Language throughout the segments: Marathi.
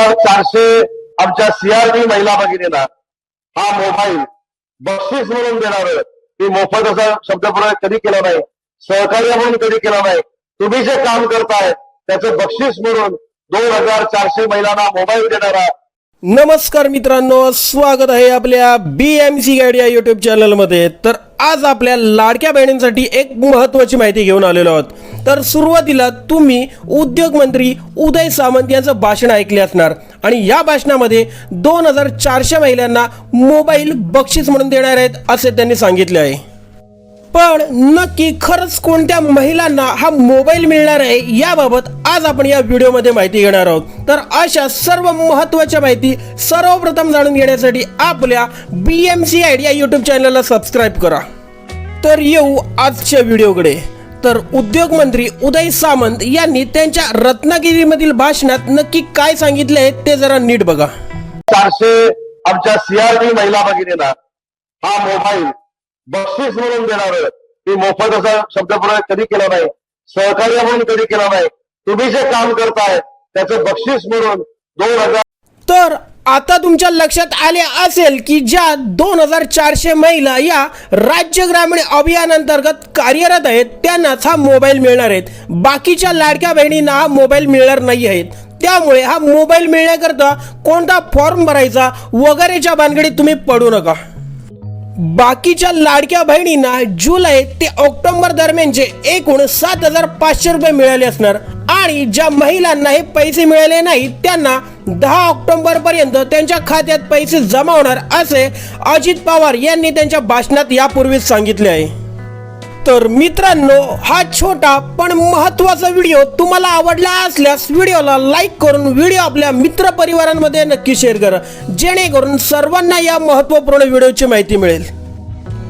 हजार चारशे आमच्या सीआरडी महिला भगिनींना हा मोबाईल बक्षीस म्हणून देणार मी मोफत असा शब्दप्रयोग कधी केला नाही सहकार्य म्हणून कधी केला नाही. तुम्ही जे काम करताय त्याचं बक्षीस म्हणून दोन हजार चारशे महिलांना मोबाईल देणारा नमस्कार मित्रांनो स्वागत आहे आपल्या बी एम सी गाईड या युट्यूब चॅनलमध्ये तर आज आपल्या लाडक्या बहिणींसाठी एक महत्त्वाची माहिती घेऊन आलेलो आहोत. तर सुरुवातीला तुम्ही उद्योगमंत्री उदय सामंत यांचं भाषण ऐकले असणार. आणि या भाषणामध्ये दोन हजार चारशे महिलांना मोबाईल बक्षीस म्हणून देणार आहेत असे त्यांनी सांगितले आहे. पण नक्की खरंच कोणत्या महिलांना हा मोबाईल मिळणार आहे याबाबत आज आपण या व्हिडिओमध्ये माहिती घेणार आहोत. तर अशा सर्व महत्त्वाच्या माहिती सर्वप्रथम जाणून घेण्यासाठी आपल्या बी एम सी आय या यूट्यूब चॅनलला सबस्क्राईब करा. तर येऊ आजच्या व्हिडिओकडे. तर उद्योग मंत्री उदय सामंत यांनी त्यांच्या रत्नागिरीमधील भाषणात नक्की काय सांगितले आहे ते जरा नीट बघा. चारशे आमच्या सीआरडी महिला भगिनीला हा मोबाईल बक्षीस म्हणून देणार ते मोफत असा शब्दप्रयोग कधी केला नाही? सहकार्य म्हणून कधी केला नाही? तुम्ही जे काम करताय त्याचं बक्षीस म्हणून दोन हजार तर आता तुमच्या लक्षात आले असेल की ज्या दोन हजार चारशे महिला या राज्य ग्रामीण अभियानांतर्गत कार्यरत आहेत त्यांनाच हा मोबाईल मिळणार आहेत. बाकीच्या लाडक्या बहिणींना हा मोबाईल मिळणार नाही आहेत. त्यामुळे हा मोबाईल मिळण्याकरता कोणता फॉर्म भरायचा वगैरेच्या भानगडीत तुम्ही पडू नका. बाकीच्या लाडक्या बहिणींना जुलै ते ऑक्टोबर दरम्यानचे एकूण सात हजार पाचशे रुपये मिळाले असणार आणि ज्या महिलांना हे पैसे मिळाले नाहीत त्यांना दहा ऑक्टोबर पर्यंत त्यांच्या खात्यात पैसे जमा होणार असे अजित पवार यांनी त्यांच्या भाषणात यापूर्वीच सांगितले आहे. तर मित्रांनो हा छोटा पण महत्त्वाचा व्हिडिओ तुम्हाला आवडला असल्यास व्हिडिओला लाईक करून व्हिडिओ आपल्या मित्र परिवारांमध्ये नक्की शेअर करा. जेणेकरून सर्वांना या महत्त्वपूर्ण व्हिडिओची माहिती मिळेल.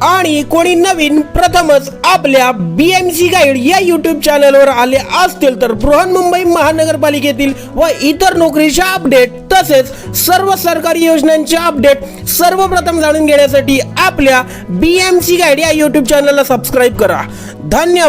आणि कोणी नवीन प्रथमच आपल्या बी एम सी गाईड या यूट्यूब चॅनलवर आले असतील तर बृहन्मुंबई महानगरपालिकेतील व इतर नोकरीच्या अपडेट तसेच सर्व सरकारी योजनांचे अपडेट सर्वप्रथम जाणून घेण्यासाठी आपल्या बी एम सी गाईड या यूट्यूब चॅनलला सबस्क्राईब करा. धन्यवाद.